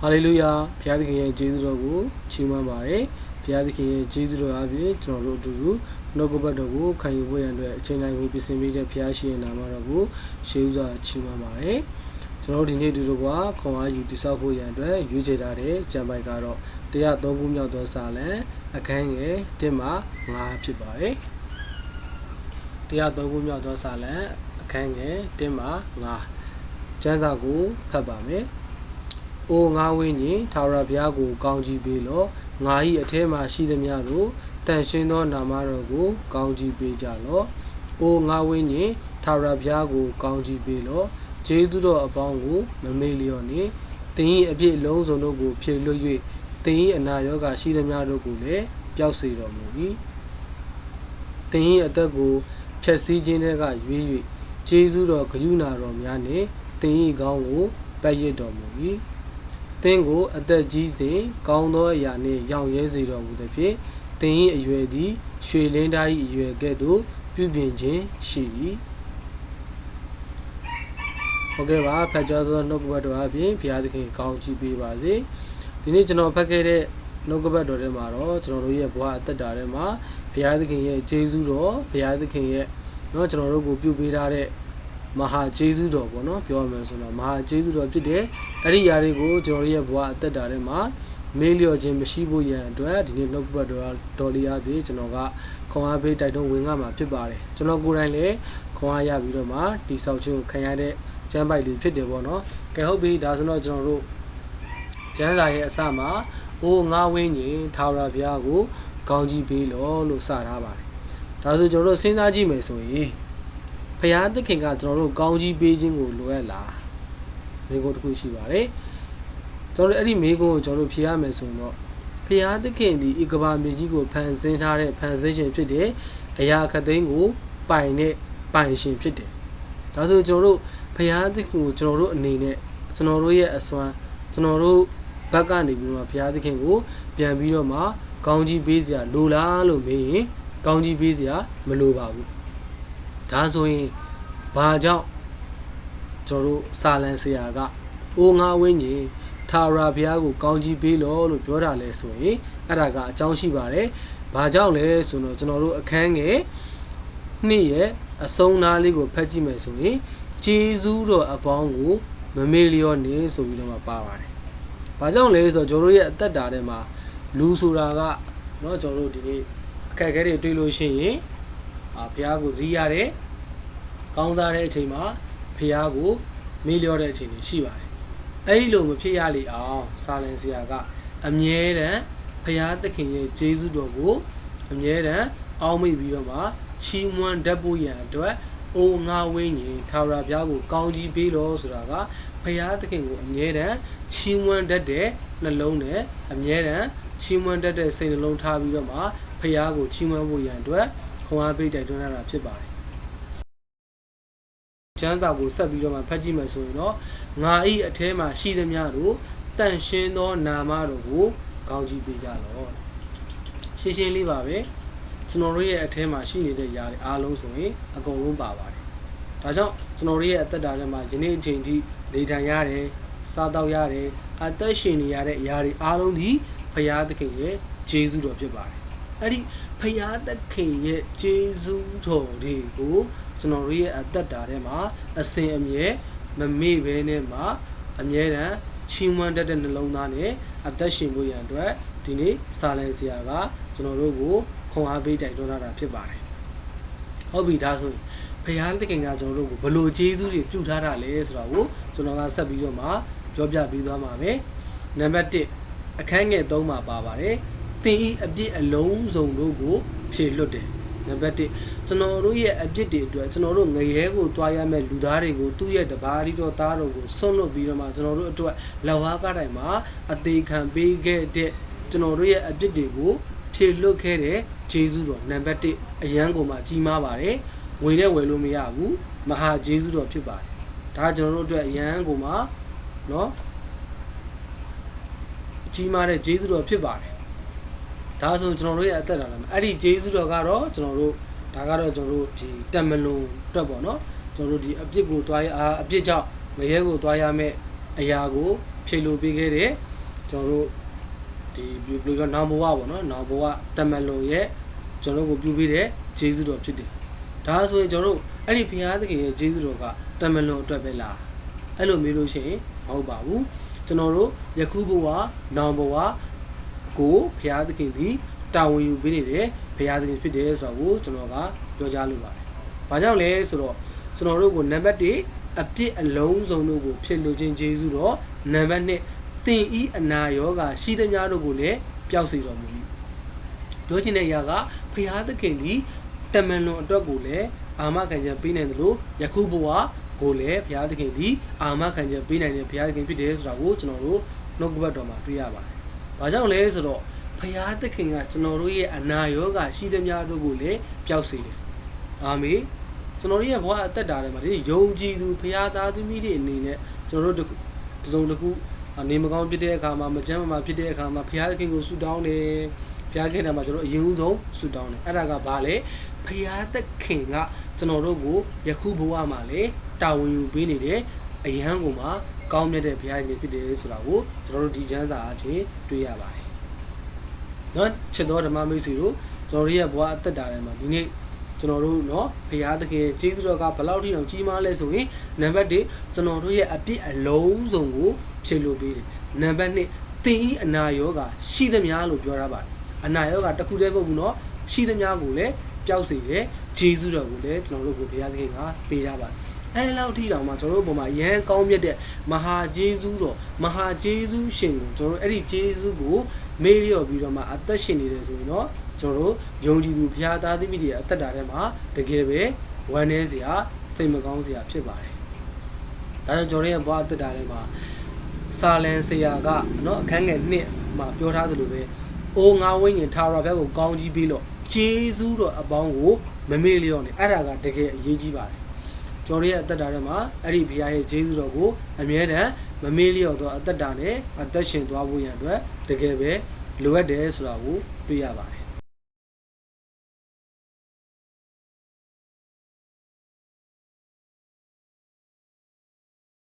ဟာလေလုယာဘုရားသခင်ရဲ့ကျေးဇူးတော်ကိုချီးမွမ်းပါတယ်ဘုရားသခင်ရဲ့ကျေးဇူးတော်အပြင်ကျွန်တော်တို့အတူတူနှုတ်ကပတ်တော်ကိုခံယူဖို့ရန်အတွက်အချိန်တိုင်းကိုပြင်ဆင်ပေးတဲ့ဘုရားရှင်ရဲ့နာမတော်ကိုရှေးဥစွာချီးမွမ်းပါတယ်ကျွန်တော်တို့ဒီနေ့အတူတူကခွန်အားယူတည်ဆောက်ဖို့ရန်အတွက်ရွေးချယ်ထားတဲ့ကြံပိုက်ကတော့103ခုမြောက်သောစာလံအခန်းငယ်1မှ5ဖြစ်ပါတယ်103ခုမြောက်သောစာလံအခန်းငယ်1မှ5ကျမ်းစာကိုဖတ်ပါမယ်။ အိုငါဝင်းကြီးထာဝရဘုရားကို ကောင်းချီးပေးလော့။ငါ၏အထဲမှာရှိသမျှတို့တန်ရှင်းသောနာမတော်ကို ကောင်းချီးပေးကြလော့။အိုငါဝင်းကြီးထာဝရဘုရားကို ကောင်းချီးပေးလော့။ဂျေဇုတော်အပေါင်းကိုမမေ့လျော့နှင့်။သင်၏အပြစ်အလုံးစုံတို့ကို ဖြေလွှတ်၍သင်၏အနာရောဂါရှိသမျှတို့ကိုလည်းပျောက်စေတော်မူ၏။သင်၏အသက်ကိုဖြည့်ဆည်းခြင်းတွေကရွေး၍ဂျေဇုတော်ဂရုဏာတော်များနှင့်သင်၏ခေါင်းကိုပတ်ရစ်တော်မူ၏ သင်ကိုအသက်ကြီးစဉ်ကောင်းသောအရာနှင့်ရောင်ရဲစေတော်မူသည်ဖြင့်သင်၏အရွယ်သည်ရွှေလင်းသား၏အရွယ်ကဲ့သို့ပြုပြင်ခြင်းရှိ၏ဟုတ်ကဲ့ပါဖတ်ကြားသောနှုတ်ကပတ်တော်အပြင်ဘုရားသခင်ကောင်းချီးပေးပါစေဒီနေ့ကျွန်တော်ဖတ်ခဲ့တဲ့နှုတ်ကပတ်တော်ထဲမှာတော့ကျွန်တော်တို့ရဲ့ဘဝအသက်တာထဲမှာဘုရားသခင်ရဲ့ကျေးဇူးတော်ဘုရားသခင်ရဲ့เนาะကျွန်တော်တို့ကိုပြုပေးထားတဲ့ မဟာကျေးဇူးတော်ပေါ့နော်ပြောရမယ်ဆိုတော့မဟာကျေးဇူးတော်ဖြစ်တဲ့အဲ့ဒီຢာတွေကိုကျွန်တော်တို့ရဲ့ဘဝအသက်တာထဲမှာမေးလျော့ခြင်းမရှိဖို့ရန်အတွက်ဒီနေ့နှုတ်ပတ်တော်ဒေါ်လီအားဖြင့်ကျွန်တော်ကခွန်အားပေးတိုက်တွန်းဝင်ငါမှာဖြစ်ပါတယ်ကျွန်တော်ကိုယ်တိုင်လည်းခွန်အားရပြီးတော့မှဒီဆောက်ခြင်းကိုခံရတဲ့ကျမ်းပိုက်လေးဖြစ်တယ်ပေါ့နော်ကဲဟုတ်ပြီဒါဆိုတော့ကျွန်တော်တို့ကျမ်းစာရဲ့အစမှာအိုးငါဝင်းကြီးထာဝရဘုရားကိုကောင်းကြီးပေးလို့လို့စထားပါတယ်ဒါဆိုကျွန်တော်တို့စဉ်းစားကြည့်မယ်ဆိုရင် ဖရာသခင်ကကျွန်တော်တို့ကောင်းကြီးပေးခြင်းကိုလိုအပ်လားမိကုန်းတစ်ခုရှိပါတယ်ကျွန်တော်တို့အဲ့ဒီမိကုန်းကိုကျွန်တော်တို့ဖြေရမယ်ဆိုရင်တော့ဖရာသခင်ဒီဧကဘာမြေကြီးကိုဖန်ဆင်းထားတဲ့ဖန်ဆင်းရှင်ဖြစ်တဲ့အရာခသိန်းကိုပိုင်တဲ့ပိုင်ရှင်ဖြစ်တယ်ဒါဆိုကျွန်တော်တို့ဖရာသခင်ကိုကျွန်တော်တို့အနေနဲ့ကျွန်တော်တို့ရဲ့အစွမ်းကျွန်တော်တို့ဘက်ကနေပြီးတော့ဘုရားသခင်ကိုပြန်ပြီးတော့မှကောင်းကြီးပေးစရာလိုလားလို့မေးရင်ကောင်းကြီးပေးစရာမလိုပါဘူး ဒါဆိုရင်ဘာကြောင့်ကျွန်တော်တို့စာလန်ဆရာကအိုငါဝင်းကြီးထာဝရဘုရားကိုကောင်းကြီးပေးလို့လို့ပြောတာလဲဆိုရင်အဲ့ဒါကအကြောင်းရှိပါတယ်ဘာကြောင့်လဲဆိုတော့ကျွန်တော်တို့အခန်းငယ်နှစ်ရဲ့အဆုံးနားလေးကိုဖတ်ကြည့်မယ်ဆိုရင်ဂျေဇူးတော်အပေါင်းကိုမမေ့လျော့နေဆိုပြီးတော့မှပါပါတယ်။ဘာကြောင့်လဲဆိုတော့ကျွန်တော်တို့ရဲ့အသက်တာထဲမှာလူဆိုတာကเนาะကျွန်တော်တို့ဒီနေ့အခက်အခဲတွေတွေ့လို့ရှိရင် အာဘုရားကိုရီးရတယ်။ကောင်းစားတဲ့အချိန်မှာဘုရားကိုမေ့လျော့တဲ့အချိန်တွေရှိပါတယ်။အဲဒီလိုမဖြစ်ရလေအောင်စာလင်ဆရာကအမြဲတမ်းဘုရားသခင်ရဲ့ကျေးဇူးတော်ကိုအမြဲတမ်းအောက်မေ့ပြီးတော့မှချီးမွမ်းတတ်ဖို့ရန်အတွက်အိုငါဝင်းရင်ထာဝရဘုရားကိုကောင်းကြီးပေးလို့ဆိုတာကဘုရားသခင်ကိုအမြဲတမ်းချီးမွမ်းတတ်တဲ့နှလုံးနဲ့အမြဲတမ်းချီးမွမ်းတတ်တဲ့စိတ်နှလုံးထားပြီးတော့မှဘုရားကိုချီးမွမ်းဖို့ရန်အတွက် ခွန်အားပေးတိုက်တွန်းရတာဖြစ်ပါတယ်ကျမ်းစာကိုဆက်ပြီးတော့မှဖတ်ကြည့်မယ်ဆိုရင်တော့ငါဤအထဲမှာရှိသမျှတို့တန်ရှင်းသောနာမတော်ကိုကောင်းကြီးပေးကြလော့ရှင်းရှင်းလေးပါပဲကျွန်တော်တို့ရဲ့အထဲမှာရှိနေတဲ့ຢာတွေအားလုံးဆိုရင်အကုန်လုံးပါပါတယ်ဒါကြောင့်ကျွန်တော်တို့ရဲ့အသက်တာထဲမှာယနေ့အချိန်ထိနေထိုင်ရတယ်စားတော့ရတယ်အသက်ရှင်နေရတဲ့အရာတွေအားလုံးဒီဖရာသခင်ရဲ့ဂျေဇုတော်ဖြစ်ပါတယ် အဲ့ဒီဖရာသခင်ရဲ့ဂျေဇုတော်တွေကိုကျွန်တော်တို့ရဲ့အသက်တာထဲမှာအစဉ်အမြဲမမေ့ဘဲနဲ့မှအမြဲတမ်းချီးမွမ်းတတ်တဲ့နှလုံးသားနဲ့အသက်ရှင်ဖို့ရန်အတွက်ဒီနေ့စာလန်ဆရာကကျွန်တော်တို့ကိုခွန်အားပေးတိုက်တွန်းတာဖြစ်ပါတယ်ဟုတ်ပြီဒါဆိုရင်ဘုရားသခင်ကကျွန်တော်တို့ကိုဘလို့ကျေးဇူးတွေပြုထားတာလဲဆိုတာကိုကျွန်တော်ကဆက်ပြီးတော့မှပြောပြပေးသွားမှာပဲနံပါတ်1အခန်းငယ်3မှာပါပါတယ် သင်ဤအပြစ်အလုံးစုံတို့ကိုဖြေလွတ်တယ်နံပါတ်1ကျွန်တော်တို့ရဲ့အပြစ်တွေအတွက်ကျွန်တော်တို့ငရဲကိုတွားရမဲ့လူသားတွေကိုသူ့ရဲ့တပါးရီတော်သားတော်ကိုဆွန့်လွတ်ပြီးတော့မှကျွန်တော်တို့အတွက်လက်ဝါးကားတိုင်းမှာအသေးခံပေးခဲ့တဲ့ကျွန်တော်တို့ရဲ့အပြစ်တွေကိုဖြေလွတ်ခဲ့တဲ့ဂျေဇုတော်နံပါတ်1အရန်ကိုမှကြီးမားပါတယ်ငွေနဲ့ဝယ်လို့မရဘူးမဟာဂျေဇုတော်ဖြစ်ပါတယ်ဒါကကျွန်တော်တို့အတွက်အရန်ကိုမှเนาะကြီးမားတဲ့ဂျေဇုတော်ဖြစ်ပါတယ် ဒါဆိုကျွန်တော်တို့ရဲ့အသက်တာလည်းအဲ့ဒီဂျေဇုတော်ကတော့ကျွန်တော်တို့ဒါကတော့ကျွန်တော်တို့ဒီတမလွန်အတွက်ပေါ့နော်ကျွန်တော်တို့ဒီအပြစ်ကိုတွားရအာအပြစ်ကြောင့်ငရဲကိုတွားရမယ့်အရာကိုဖြေလို့ပေးခဲ့တဲ့ကျွန်တော်တို့ဒီဘယ်လိုပြောနောင်ဘဝပေါ့နော်နောင်ဘဝတမန်လုံရဲ့ကျွန်တော်တို့ကိုပြုပေးတဲ့ဂျေဇုတော်ဖြစ်တယ်ဒါဆိုရင်ကျွန်တော်တို့အဲ့ဒီဘုရားသခင်ရဲ့ဂျေဇုတော်ကတမန်လုံအတွက်ပဲလားအဲ့လိုမျိုးလို့ရှိရင်မဟုတ်ပါဘူးကျွန်တော်တို့ယခုဘဝနောင်ဘဝ ကိုဘုရားသခင်ဒီတာဝန်ယူပေးနေတဲ့ဘုရားသခင်ဖြစ်တယ်ဆိုတာကိုကျွန်တော်ကပြောကြားလိုပါတယ်။ဘာကြောင့်လဲဆိုတော့ကျွန်တော်တို့ကိုနံပါတ်1အပြစ်အလုံးစုံတို့ကိုဖြစ်လို့ခြင်းကျေးဇူးတော့နံပါတ်2တင်ဤအနာရောဂါရှိသမျှတို့ကိုလည်းပျောက်စေတော်မူ၏ပြောချင်တဲ့အရာကဘုရားသခင်ဒီတမန်လွန်အတွက်ကိုလည်းအာမခံချက်ပေးနိုင်တယ်လို့ယခုဘဝကိုလည်းဘုရားသခင်ဒီအာမခံချက်ပေးနိုင်တဲ့ဘုရားသခင်ဖြစ်တယ်ဆိုတာကိုကျွန်တော်တို့နှုတ်ကပတ်တော်မှာတွေ့ရပါတယ်။ ဘာကြောင့်လဲဆိုတော့ဘုရားသခင်ကကျွန်တော်တို့ရဲ့အနာရောဂါရှိသမျှတို့ကိုလည်းပျောက်စေတယ်။အာမင်။ကျွန်တော်တို့ရဲ့ဘဝအသက်တာထဲမှာဒီယုံကြည်သူဘုရားသားသမီးတွေအနေနဲ့ကျွန်တော်တို့တစ်စုံတစ်ခုနေမကောင်းဖြစ်တဲ့အခါမှာမကြမ်းမမာဖြစ်တဲ့အခါမှာဘုရားသခင်ကိုဆုတောင်းတယ်ဘုရားခင်ထဲမှာကျွန်တော်အရင်ဦးဆုံးဆုတောင်းတယ်အဲ့ဒါကဘာလဲဘုရားသခင်ကကျွန်တော်တို့ကိုယခုဘဝမှာလေတာဝန်ယူပေးနေတဲ့အယံကိုမှ ကောင်းမြတ်တဲ့ဘုရားရှင်ဖြစ်တယ်ဆိုတာကိုကျွန်တော်တို့ဒီကျမ်းစာအဖြစ်တွေ့ရပါတယ်။နော်ချစ်တော်ဓမ္မမိတ်ဆွေတို့ကျွန်တော်တို့ရဲ့ဘဝအသက်တာထဲမှာဒီနေ့ကျွန်တော်တို့နော်ဘုရားသခင်ကျေးဇူးတော်ကဘလောက်ထိအောင်ကြီးမားလဲဆိုရင်နံပါတ်1ကျွန်တော်တို့ရဲ့အပြစ်အလုံးစုံကိုဖြေလိုပေးတယ်။နံပါတ်2သင်ဤအနာရောဂါရှိသမျှလို့ပြောထားပါတယ်။အနာရောဂါတစ်ခုတည်းမဟုတ်ဘူးနော်ရှိသမျှကိုလည်းပျောက်စေတယ်။ကျေးဇူးတော်ကိုလည်းကျွန်တော်တို့ကိုဘုရားသခင်ကပေးထားပါတယ်။ အဲလောက်ထိတောင်မှကျွန်တော်တို့ပုံမှာရန်ကောင်းမြတ်တဲ့မဟာဂျေဇုတော်မဟာဂျေဇုရှင်ကိုကျွန်တော်တို့အဲ့ဒီဂျေဇုကိုမေးလျော်ပြီးတော့မှအသက်ရှင်နေတယ်ဆိုရင်တော့ကျွန်တော်တို့ယုံကြည်သူဘုရားသားသမီးတွေအသက်တာထဲမှာတကယ်ပဲဝမ်းနည်းစရာစိတ်မကောင်းစရာဖြစ်ပါတယ်ဒါကြောင့်ကျွန်တော်ရဲ့ဘဝအသက်တာထဲမှာစာလန်ဆရာကနော်အခန်းငယ်နှစ်မှာပြောထားသလိုပဲအိုးငါဝိညာဉ်ထာဝရဘုရားကိုကောင်းကြီးပြီးလို့ဂျေဇုတော်အပေါင်းကိုမမေ့လျော့နေအဲ့ဒါကတကယ်အရေးကြီးပါတယ် ကျွန်တော်ရဲ့အသက်တာထဲမှာအဲ့ဒီဘုရားရဲ့ဂျေဇုတော်ကိုအမြဲတမ်းမမေ့လျော့တော့အသက်တာနဲ့အသက်ရှင်သွားဖို့ရန်အတွက်တကယ်ပဲလိုအပ်တယ်ဆိုတာကိုတွေ့ရပါတယ်